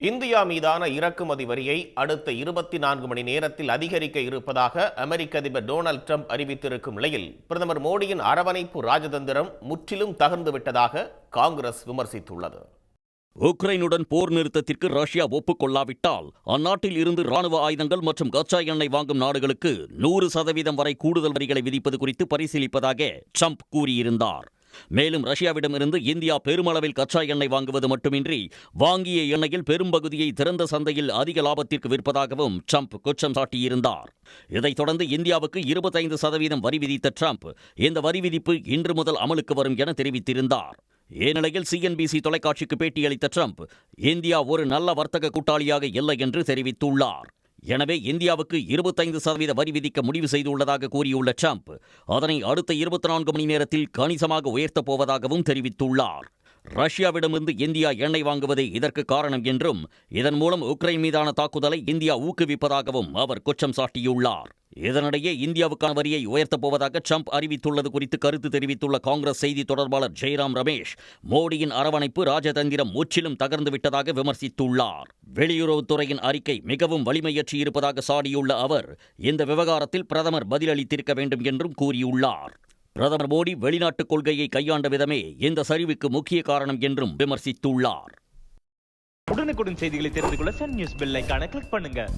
India மீதான இறக்குமதி வரியை அடுத்த இருபத்தி நான்கு மணி நேரத்தில் அதிகரிக்க இருப்பதாக அமெரிக்க அதிபர் டொனால்ட் ட்ரம்ப் அறிவித்திருக்கும் நிலையில் பிரதமர் மோடியின் அரவணைப்பு ராஜதந்திரம் முற்றிலும் தகர்ந்து விட்டதாக காங்கிரஸ் விமர்சித்துள்ளது. உக்ரைனுடன் போர் நிறுத்தத்திற்கு ரஷ்யா ஒப்புக்கொள்ளாவிட்டால் அந்நாட்டில் இருந்து ராணுவ ஆயுதங்கள் மற்றும் கச்சா எண்ணெய் வாங்கும் நாடுகளுக்கு நூறு சதவீதம் வரை கூடுதல் வரிகளை விதிப்பது குறித்து பரிசீலிப்பதாக ட்ரம்ப் கூறியிருந்தார். மேலும் ரஷ்யாவிடமிருந்து இந்தியா பெருமளவில் கச்சா எண்ணெய் வாங்குவது மட்டுமின்றி வாங்கிய எண்ணெயில் பெரும்பகுதியை திறந்த சந்தையில் அதிக லாபத்திற்கு விற்பதாகவும் ட்ரம்ப் குற்றம் சாட்டியிருந்தார். இதைத் தொடர்ந்து இந்தியாவுக்கு இருபத்தைந்து சதவீதம் வரி விதித்த ட்ரம்ப் இந்த வரி விதிப்பு இன்று முதல் அமலுக்கு வரும் என தெரிவித்திருந்தார். இந்நிலையில் சிஎன்பிசி தொலைக்காட்சிக்கு பேட்டியளித்த ட்ரம்ப் இந்தியா ஒரு நல்ல வர்த்தக கூட்டாளியாக இல்லை என்று தெரிவித்துள்ளார். எனவே இந்தியாவுக்கு இருபத்தைந்து சதவீத வரி விதிக்க முடிவு செய்துள்ளதாக கூறியுள்ள ட்ரம்ப் அதனை அடுத்த இருபத்தி நான்கு மணி நேரத்தில் கணிசமாக உயர்த்தப் போவதாகவும் தெரிவித்துள்ளார். ரஷ்யாவிடமிருந்து இந்தியா எண்ணெய் வாங்குவதே இதற்கு காரணம் என்றும் இதன் மூலம் உக்ரைன் மீதான தாக்குதலை இந்தியா ஊக்குவிப்பதாகவும் அவர் குற்றம் சாட்டியுள்ளார். இதனிடையே இந்தியாவுக்கான வரியை உயர்த்தப் போவதாக ட்ரம்ப் அறிவித்துள்ளது குறித்து கருத்து தெரிவித்துள்ள காங்கிரஸ் செய்தி தொடர்பாளர் ஜெயராம் ரமேஷ் மோடியின் அரவணைப்பு ராஜதந்திரம் முற்றிலும் தகர்ந்து விட்டதாக விமர்சித்துள்ளார். வெளியுறவுத்துறையின் அறிக்கை மிகவும் வலிமையற்றி இருப்பதாக சாடியுள்ள அவர் இந்த விவகாரத்தில் பிரதமர் பதிலளித்திருக்க வேண்டும் என்றும் கூறியுள்ளார். பிரதமர் மோடி வெளிநாட்டுக் கொள்கையை கையாண்ட விதமே இந்த சரிவுக்கு முக்கிய காரணம் என்றும் விமர்சித்துள்ளார். உடனுக்குடன் செய்திகளை தெரிந்து கொள்ள சன் நியூஸ் பெல் கிளிக் பண்ணுங்க.